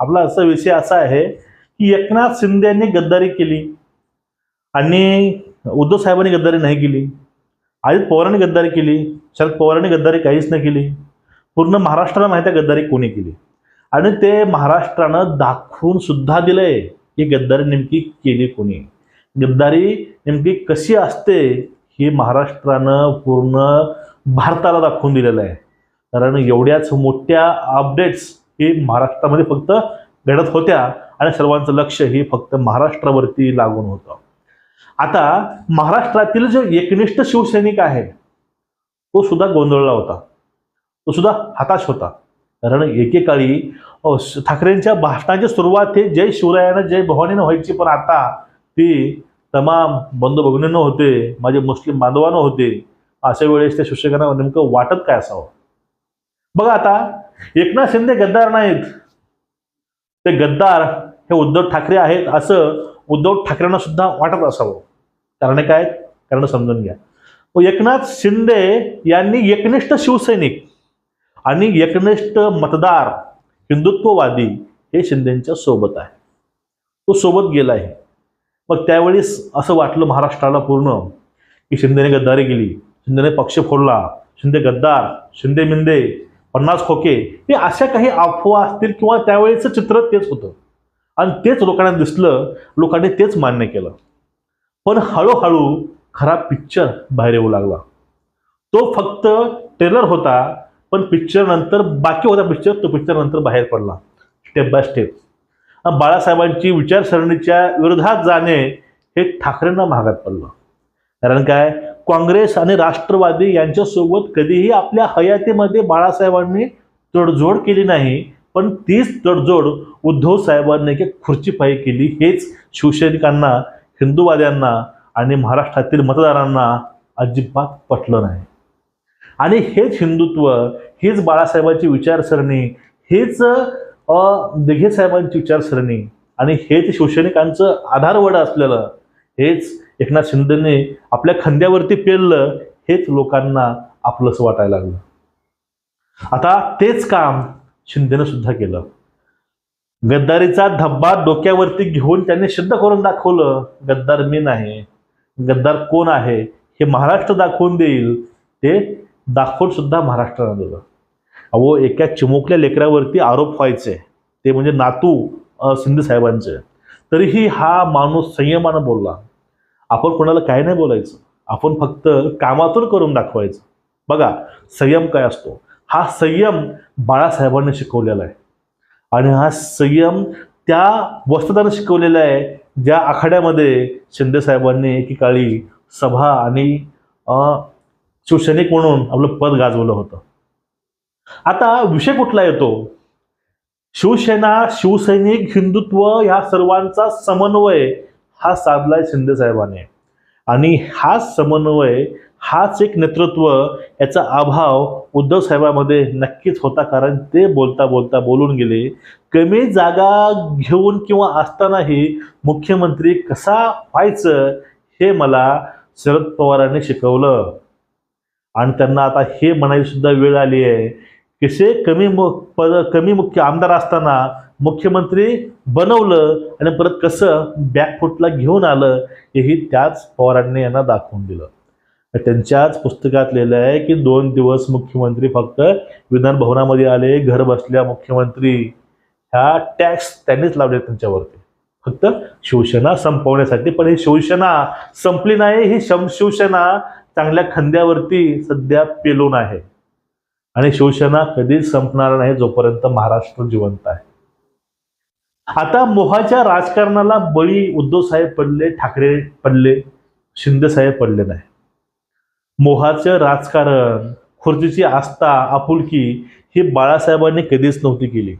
आपला असा विषय असा आहे की एकनाथ शिंदे यांनी गद्दारी केली आणि उद्धव साहेबांनी गद्दारी नाही केली. अजित पवारांनी गद्दारी केली. शरद पवारांनी गद्दारी काहीच नाही केली. पूर्ण महाराष्ट्राला माहिती आहे गद्दारी कोणी केली. आणि ते महाराष्ट्रानं दाखवून सुद्धा दिलंय की गद्दारी नेमकी केली कोणी. गद्दारी नेमकी कशी असते ही महाराष्ट्रानं पूर्ण भारताला दाखवून दिलेलं आहे. कारण एवढ्याच मोठ्या अपडेट्स हे महाराष्ट्रामध्ये फक्त घडत होत्या आणि सर्वांचं लक्ष हे फक्त महाराष्ट्रावरती लागून होतं. आता महाराष्ट्रातील जो एकनिष्ठ शिवसैनिक आहे तो सुद्धा गोंधळला होता. तो सुद्धा हताश होता. कारण एकेकाळी ठाकरेंच्या भाषणाची सुरुवात हे जय शिवरायानं जय भवानीनं व्हायची. पण आता ती तमाम बंधू भगिनीनं होते माझे मुस्लिम बांधवानं होते अशा वेळेस त्या शिवसैनिकांना नेमकं वाटत काय असावं? बघा आता एकनाथ शिंदे गद्दार नाहीत. ते गद्दार हे उद्धव ठाकरे आहेत असं उद्धव ठाकरेंना सुद्धा वाटत असावं. कारण काय? कारण समजून घ्या. एकनाथ शिंदे यांनी एकनिष्ठ शिवसैनिक आणि एकनिष्ठ मतदार हिंदुत्ववादी हे शिंदेच्या सोबत आहे. तो सोबत गेला आहे. मग त्यावेळेस असं वाटलं महाराष्ट्राला पूर्ण की शिंदेने गद्दारी केली. शिंदेने पक्ष फोडला. शिंदे गद्दार शिंदे मिंदे पन्नास खोके हे अशा काही अफवा असतील किंवा त्यावेळेचं चित्र तेच होतं. आणि तेच लोकांना दिसलं लोकांनी तेच मान्य केलं. पण हळूहळू खरा पिक्चर बाहेर येऊ लागला. तो फक्त ट्रेलर होता पण पिक्चर नंतर बाकी होता पिक्चर तो पिक्चर नंतर बाहेर पडला. स्टेप बाय स्टेप बाळासाहेबांची विचारसरणीच्या विरोधात जाणे हे ठाकरेंना महागात पडलं. कारण काय? काँग्रेस आणि राष्ट्रवादी यांच्यासोबत कधीही आपल्या हयातीमध्ये बाळासाहेबांनी तडजोड केली नाही पण तीच तडजोड उद्धव साहेबांनी एक खुर्चीपायी केली. हेच शिवसैनिकांना हिंदूवाद्यांना आणि महाराष्ट्रातील मतदारांना अजिबात पटलं नाही. आणि हेच हिंदुत्व हीच बाळासाहेबांची विचारसरणी हेच दिघे साहेबांची विचारसरणी आणि हेच शिवसैनिकांचं आधारवड असलेलं हेच एकनाथ शिंदेने आपल्या खांद्यावरती पेललं हेच लोकांना आपलंसं वाटायला लागलं. आता तेच काम शिंदेनं सुद्धा केलं. गद्दारीचा धब्बा डोक्यावरती घेऊन त्यांनी सिद्ध करून दाखवलं गद्दार मी नाही गद्दार कोण आहे हे महाराष्ट्र दाखवून देईल ते दाखवून सुद्धा महाराष्ट्रानं दिलं. अहो एका चिमुकल्या लेकरावरती आरोप व्हायचे ते म्हणजे नातू शिंदे साहेबांचे. तरीही हा माणूस संयमानं बोलला. आपण कोणाला काय नाही बोलायचं. आपण फक्त कामातून करून दाखवायचं. बघा संयम काय असतो? हा संयम बाळासाहेबांनी शिकवलेला आहे. आणि हा संयम त्या वस्त्रदानं शिकवलेला आहे ज्या आखाड्यामध्ये शिंदेसाहेबांनी एकेकाळी सभा आणि शिवसैनिक म्हणून आपलं पद गाजवलं होतं. आता विषय कुठला येतो? शिवसेना शिवसैनिक हिंदुत्व ह्या सर्वांचा समन्वय हा साधलाय शिंदे साहेबांनी. आणि हा समन्वय हाच एक नेतृत्व याचा अभाव उद्धव साहेबामध्ये नक्कीच होता कारण ते बोलता बोलता बोलून गेले. कमी जागा घेऊन किंवा असतानाही मुख्यमंत्री कसा व्हायचं हे मला शरद पवारांनी शिकवलं. आणि त्यांना आता हे म्हणायची सुद्धा वेळ आली आहे. कसे कमी मु पद कमी मुख्य आमदार असताना मुख्यमंत्री बनवलं आणि परत कसं बॅकफुटला घेऊन आलं हेही त्याच पवारांनी यांना दाखवून दिलं. त्यांच्याच पुस्तकात लिहिलं आहे की दोन दिवस मुख्यमंत्री फक्त विधान भवनामध्ये आले घर बसल्या मुख्यमंत्री ह्या टॅक्स त्यांनीच लावले त्यांच्यावरती. फक्त शिवसेना संपवण्यासाठी पण ही शिवसेना संपली नाही ही शम शिवसेना चांगल्या खांद्यावरती सध्या पेलून आहे. आणि शिवसेना कधीच संपणार नाही जोपर्यंत महाराष्ट्र जिवंत आहे. आता मोहाच्या राजकारणाला बळी उद्धव साहेब पडले ठाकरे पडले शिंदे साहेब पडले नाही. मोहाचं राजकारण खुर्चीची आस्था आपुलकी ही बाळासाहेबांनी कधीच नव्हती केली.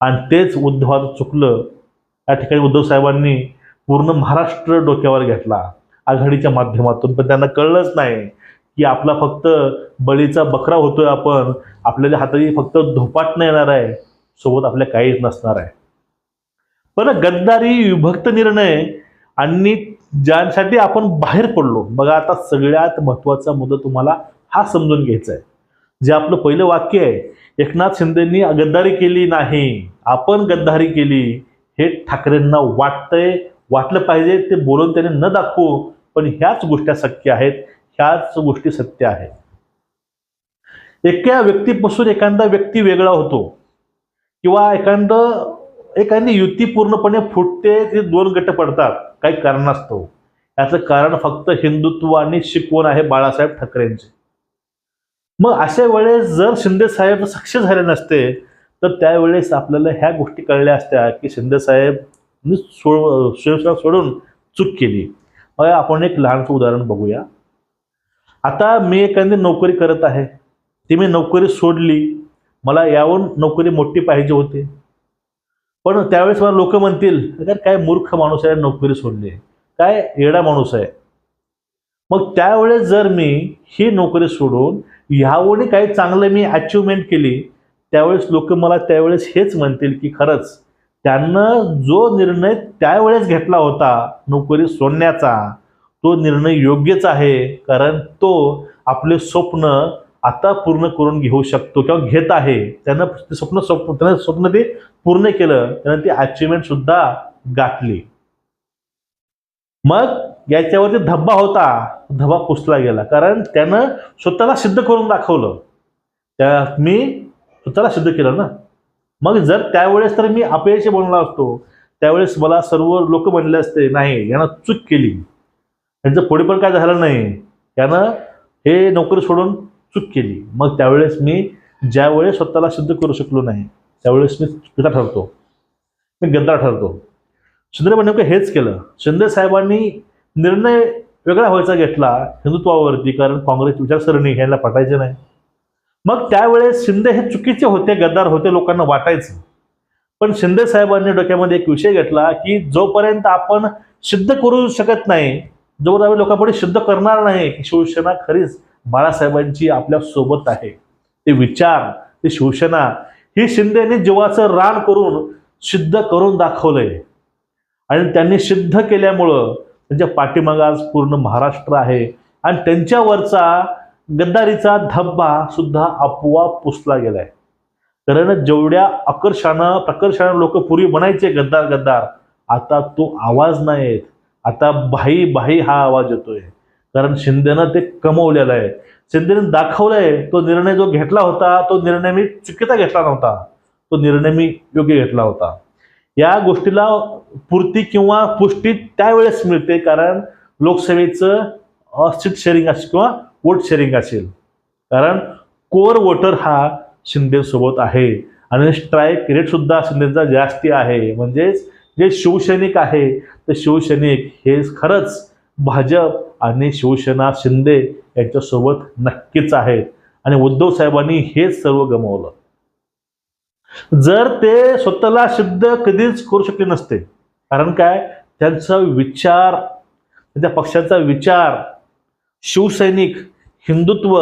आणि तेच उद्धवात चुकलं. या ठिकाणी उद्धव साहेबांनी पूर्ण महाराष्ट्र डोक्यावर घेतला. आघाडीच्या माध्यमातून. पण त्यांना कळलंच नाही की आपला फक्त बळीचा बकरा होतोय आपण आपल्याला हाताची फक्त धोपाटणं येणार आहे सोबत आपल्या काहीच नसणार आहे. पण गद्दारी विभक्त निर्णय आणि ज्यांसाठी आपण बाहेर पडलो बघा आता सगळ्यात महत्त्वाचा मुद्दा तुम्हाला हा समजून घ्यायचा आहे. जे आपलं पहिलं वाक्य आहे एकनाथ शिंदेनी गद्दारी केली नाही आपण गद्दारी केली हे ठाकरेंना वाटतंय वाटलं पाहिजे ते बोलून त्याने न दाखवू पण ह्याच गोष्टी शक्य आहेत त्याच गोष्टी सत्य आहे एका व्यक्तीपासून एखादा व्यक्ती वेगळा होतो किंवा एखादं एखादी युती पूर्णपणे फुटते ते दोन गट पडतात काही कारणास्तव याचं कारण फक्त हिंदुत्व आणि शिकवण आहे बाळासाहेब ठाकरेंचे. मग अशा वेळेस जर शिंदे साहेब सक्ष झाले नसते तर त्यावेळेस आपल्याला ह्या गोष्टी कळल्या असत्या की शिंदे साहेब सोड शिवसेना सोडून चूक केली. मग आपण एक लहानसं उदाहरण बघूया. आता मी एखादी नोकरी करत आहे. ती मी नोकरी सोडली. मला यावरून नोकरी मोठी पाहिजे होती. पण त्यावेळेस मला लोक म्हणतील अगर काय मूर्ख माणूस आहे नोकरी सोडली काय येडा माणूस आहे. मग त्यावेळेस जर मी ही नोकरी सोडून ह्यावरून काही चांगलं मी अचिव्हमेंट केली त्यावेळेस लोक मला त्यावेळेस हेच म्हणतील की खरंच त्यांना जो निर्णय त्यावेळेस घेतला होता नोकरी सोडण्याचा तो निर्णय योग्यच आहे कारण तो आपले स्वप्न आता पूर्ण करून घेऊ शकतो किंवा घेत आहे. त्यानं ते स्वप्न स्वप्न त्यानं स्वप्न ते पूर्ण केलं त्यानं ती अचिव्हमेंट सुद्धा गाठली. मग याच्यावरती धब्बा होता. धब्बा पुसला गेला. कारण त्यानं स्वतःला सिद्ध करून दाखवलं. त्या मी स्वतःला सिद्ध केलं ना. मग जर त्यावेळेस तर मी अपयशी बनला असतो. त्यावेळेस मला सर्व लोक म्हणले असते. नाही यानं चूक केली. त्यांचं पुढे पण काय झालं नाही. त्यानं हे नोकरी सोडून चूक केली. मग त्यावेळेस मी ज्यावेळेस स्वतःला सिद्ध करू शकलो नाही त्यावेळेस मी चुकीचा ठरतो. मी गद्दार ठरतो. शिंदे नेमकं हेच केलं. शिंदे साहेबांनी निर्णय वेगळा व्हायचा घेतला हिंदुत्वावरती कारण काँग्रेस विचारसरणी घ्यायला पटायचे नाही. मग त्यावेळेस शिंदे हे चुकीचे होते गद्दार होते लोकांना वाटायचं. पण शिंदे साहेबांनी डोक्यामध्ये एक विषय घेतला की जोपर्यंत आपण सिद्ध करू शकत नाही जोवर आम्ही लोकांपुढे सिद्ध करणार नाही की शिवसेना खरीच बाळासाहेबांची आपल्यासोबत आहे. ते विचार ते शिवसेना ही शिंदेने जीवाचं रान करून सिद्ध करून दाखवलंय. आणि त्यांनी सिद्ध केल्यामुळं त्यांच्या पाठीमागं आज पूर्ण महाराष्ट्र आहे. आणि त्यांच्यावरचा गद्दारीचा धब्बा सुद्धा आपोआप पुसला गेलाय. कारण जेवढ्या आकर्षानं प्रकर्षानं लोक पूर्वी म्हणायचे गद्दार गद्दार आता तो आवाज नाही आता भाई भाई हा आवाज येतोय. कारण शिंदेनं ते कमवलेलं आहे. शिंदेनं दाखवलंय तो निर्णय जो घेतला होता तो निर्णय मी चुकीचा घेतला नव्हता. तो निर्णय मी योग्य घेतला होता. या गोष्टीला पूर्ती किंवा पुष्टी त्यावेळेस मिळते कारण लोकसभेचं सीट शेअरिंग असेल किंवा वोट शेअरिंग असेल. कारण कोर वोटर हा शिंदेसोबत आहे. आणि स्ट्राईक रेट सुद्धा शिंदेचा जास्ती आहे. म्हणजेच जे शिवसैनिक आहे ते शिवसैनिक हे खरंच भाजप आणि शिवसेना शिंदे यांच्यासोबत नक्कीच आहेत. आणि उद्धव साहेबांनी हेच सर्व गमावलं. जर ते स्वतःला सिद्ध कधीच करू शकले नसते कारण काय? त्यांचा विचार त्या पक्षाचा विचार शिवसैनिक हिंदुत्व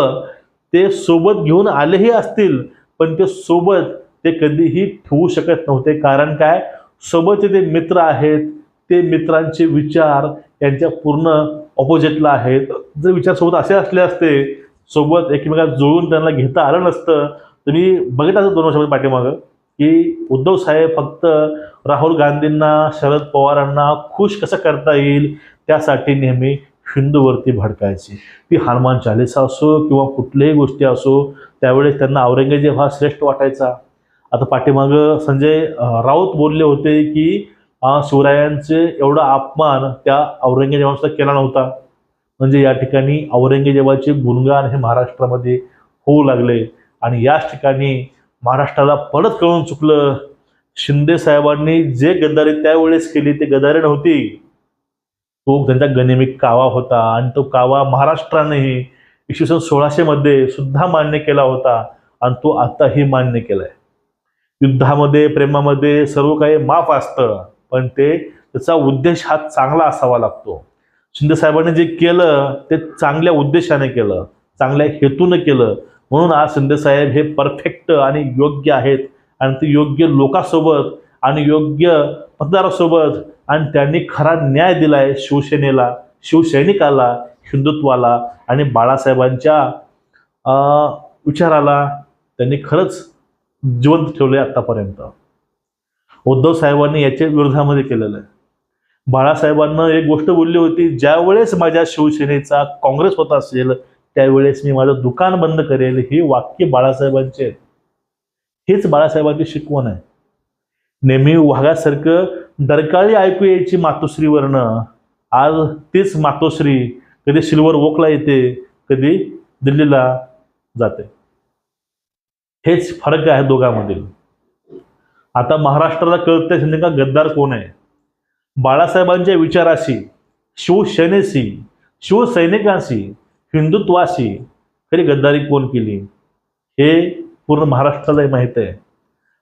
ते सोबत घेऊन आलेही असतील पण ते सोबत ते कधीही ठेवू शकत नव्हते. कारण काय? सोबतचे ते मित्र आहेत ते मित्रांचे विचार यांच्या पूर्ण ऑपोजिटला आहेत. जर विचार सोबत असे असले असते सोबत एकमेकात जुळून त्यांना घेता आलं नसतं तुम्ही बघितलं असं दोन वर्षामध्ये पाठीमागं की उद्धव साहेब फक्त राहुल गांधींना शरद पवारांना खुश कसं करता येईल त्यासाठी नेहमी हिंदूवरती भडकायची. ती हनुमान चालिसा असो किंवा कुठल्याही गोष्टी असो त्यावेळेस त्यांना औरंगजेब हा श्रेष्ठ वाटायचा. आता पाठीमागं संजय राऊत बोलले होते की शिवरायांचे एवढा अपमान त्या औरंगजेबाचा केला नव्हता. म्हणजे या ठिकाणी औरंगजेबाचे गुणगान हे महाराष्ट्रामध्ये होऊ लागले. आणि याच ठिकाणी महाराष्ट्राला परत कळून चुकलं. शिंदे साहेबांनी जे गद्दारी त्यावेळेस केली ते गद्दारी नव्हती. तो त्यांचा गनिमिक कावा होता आणि तो कावा महाराष्ट्रानेही इसवी सन सोळाशे मध्ये सुद्धा मान्य केला होता आणि तो आताही मान्य केलाय. युद्धामध्ये प्रेमामध्ये सर्व काही माफ असतं पण ते त्याचा उद्देश हा चांगला असावा लागतो. शिंदे साहेबांनी जे केलं ते चांगल्या उद्देशाने केलं चांगल्या हेतूनं केलं. म्हणून आज शिंदे साहेब हे परफेक्ट आणि योग्य आहेत. आणि ते योग्य लोकांसोबत आणि योग्य मतदारासोबत आणि त्यांनी खरा न्याय दिलाय शिवसेनेला शिवसैनिकाला हिंदुत्वाला आणि बाळासाहेबांच्या विचाराला त्यांनी खरंच जिवंत ठेवले आतापर्यंत. उद्धव साहेबांनी याच्या विरोधामध्ये केलेलं आहे. बाळासाहेबांना एक गोष्ट बोलली होती ज्यावेळेस माझ्या शिवसेनेचा काँग्रेस होत असेल त्यावेळेस मी माझं दुकान बंद करेल हे वाक्य बाळासाहेबांचे आहेत. हेच बाळासाहेबांची शिकवण आहे. नेहमी वाघासारखं डरकाळी ऐकू यायची मातोश्रीवरनं. आज तीच मातोश्री कधी सिल्वर वोकला येते कधी दिल्लीला जाते. हेच फरक आहे दोघांमधील. आता महाराष्ट्राला कळतंय नेमका गद्दार कोण आहे? बाळासाहेबांच्या विचाराशी शिवसेनेशी शिवसैनिकांशी हिंदुत्वाशी खरी गद्दारी कोण केली? हे पूर्ण महाराष्ट्रालाही माहीत आहे.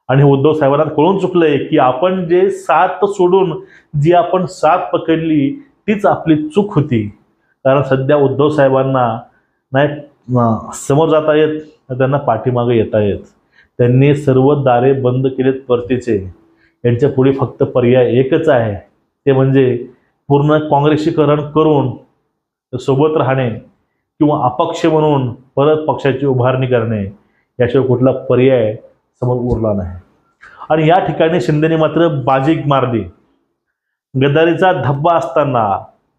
आणि उद्धव साहेबांना कळून चुकलंय की आपण जे साथ सोडून जी आपण साथ पकडली तीच आपली चूक होती. कारण सध्या उद्धव साहेबांना नाही समोर जाता येत. त्यांना पाठीमागे येता येत. त्यांनी सर्व दारे बंद केलेत परतीचे. यांच्या पुढे फक्त पर्याय एकच आहे. ते म्हणजे पूर्ण काँग्रेसीकरण करून सोबत राहणे किंवा अपक्ष म्हणून परत पक्षाची उभारणी करणे याशिवाय कुठला पर्याय समोर उरला नाही. आणि या ठिकाणी शिंदेने मात्र बाजी मारली गद्दारीचा धब्बा असताना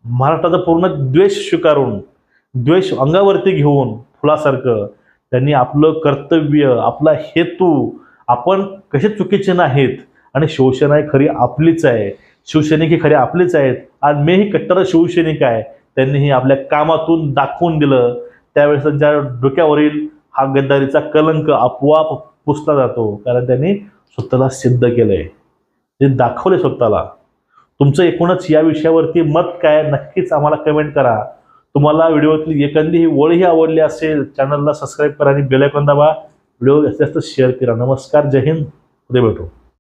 महाराष्ट्राचा पूर्ण द्वेष स्वीकारून द्वेष अंगावरती घेऊन फुलासारखं त्यांनी आपलं कर्तव्य आपला हेतू आपण कसे चुकीचे नाहीत आणि शिवसेना ही खरी आपलीच आहे. शिवसैनिक ही खरी आपलीच आहेत आणि मी ही कट्टर शिवसैनिक आहे. त्यांनी ही आपल्या कामातून दाखवून दिलं. त्यावेळेस त्यांच्या डोक्यावरील हा गद्दारीचा कलंक आपोआप पुसला जातो. कारण त्यांनी स्वतःला सिद्ध केलंय. ते दाखवले स्वतःला. तुमचं एकूणच या विषयावरती मत काय नक्कीच आम्हाला कमेंट करा. तुम्हाला व्हिडिओतली एखादी ही ओळही आवडली असेल चॅनलला सबस्क्राईब करा आणि बेलायकॉन दाबा. व्हिडिओ जास्त शेअर करा. नमस्कार. जय हिंद. उद्या भेटू.